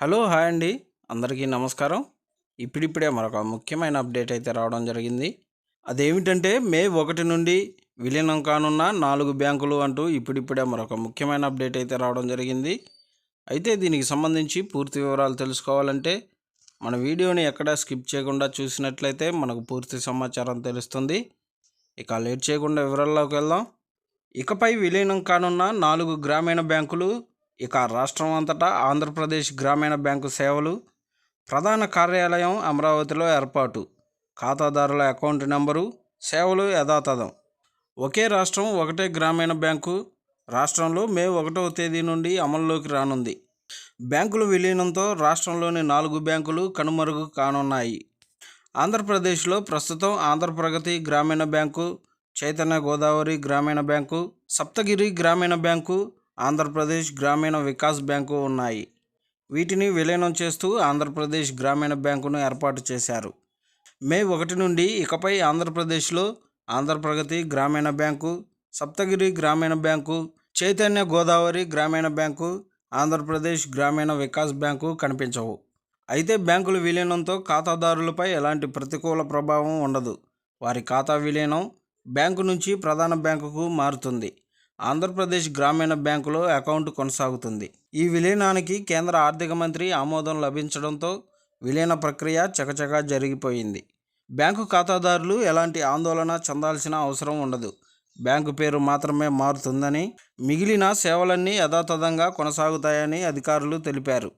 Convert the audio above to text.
Hello hi అండి. అందరికీ నమస్కారం. ఇప్పుడిప్పుడే మరొక ముఖ్యమైన అప్డేట్ అయితే రావడం జరిగింది. అదేమిటంటే మే ఒకటి నుండి విలీనం కానున్న నాలుగు బ్యాంకులు అంటూ ఇప్పుడిప్పుడే మరొక ముఖ్యమైన అప్డేట్ అయితే రావడం జరిగింది. అయితే దీనికి సంబంధించి పూర్తి వివరాలు తెలుసుకోవాలంటే మన వీడియోని ఎక్కడా స్కిప్ చేయకుండా చూసినట్లయితే మనకు పూర్తి సమాచారం తెలుస్తుంది. ఇక లేట్ చేయకుండా వివరాల్లోకి వెళ్దాం. ఇకపై విలీనం కానున్న నాలుగు గ్రామీణ బ్యాంకులు ఇక రాష్ట్రం అంతటా ఆంధ్రప్రదేశ్ గ్రామీణ బ్యాంకు సేవలు ప్రధాన కార్యాలయం అమరావతిలో ఏర్పాటు. ఖాతాదారుల అకౌంట్ నెంబరు సేవలు యథాతథం. ఒకే రాష్ట్రం ఒకటే గ్రామీణ బ్యాంకు. రాష్ట్రంలో మే ఒకటవ తేదీ నుండి అమల్లోకి రానుంది. బ్యాంకుల విలీనంతో రాష్ట్రంలోని నాలుగు బ్యాంకులు కనుమరుగు కానున్నాయి. ఆంధ్రప్రదేశ్లో ప్రస్తుతం ఆంధ్రప్రగతి గ్రామీణ బ్యాంకు చైతన్య గోదావరి గ్రామీణ బ్యాంకు సప్తగిరి గ్రామీణ బ్యాంకు ఆంధ్రప్రదేశ్ గ్రామీణ వికాస్ బ్యాంకు ఉన్నాయి. వీటిని విలీనం చేస్తూ ఆంధ్రప్రదేశ్ గ్రామీణ బ్యాంకును ఏర్పాటు చేశారు. మే ఒకటి నుండి ఇకపై ఆంధ్రప్రదేశ్లో ఆంధ్రప్రగతి గ్రామీణ బ్యాంకు సప్తగిరి గ్రామీణ బ్యాంకు చైతన్య గోదావరి గ్రామీణ బ్యాంకు ఆంధ్రప్రదేశ్ గ్రామీణ వికాస్ బ్యాంకు కనిపించవు. అయితే బ్యాంకుల విలీనంతో ఖాతాదారులపై ఎలాంటి ప్రతికూల ప్రభావం ఉండదు. వారి ఖాతా విలీనం బ్యాంకు నుంచి ప్రధాన బ్యాంకుకు మారుతుంది. ఆంధ్రప్రదేశ్ గ్రామీణ బ్యాంకులో అకౌంట్ కొనసాగుతుంది. ఈ విలీనానికి కేంద్ర ఆర్థిక మంత్రి ఆమోదం లభించడంతో విలీన ప్రక్రియ చకచకా జరిగిపోయింది. బ్యాంకు ఖాతాదారులు ఎలాంటి ఆందోళన చెందాల్సిన అవసరం ఉండదు. బ్యాంకు పేరు మాత్రమే మారుతుందని మిగిలిన సేవలన్నీ యథాతథంగా కొనసాగుతాయని అధికారులు తెలిపారు.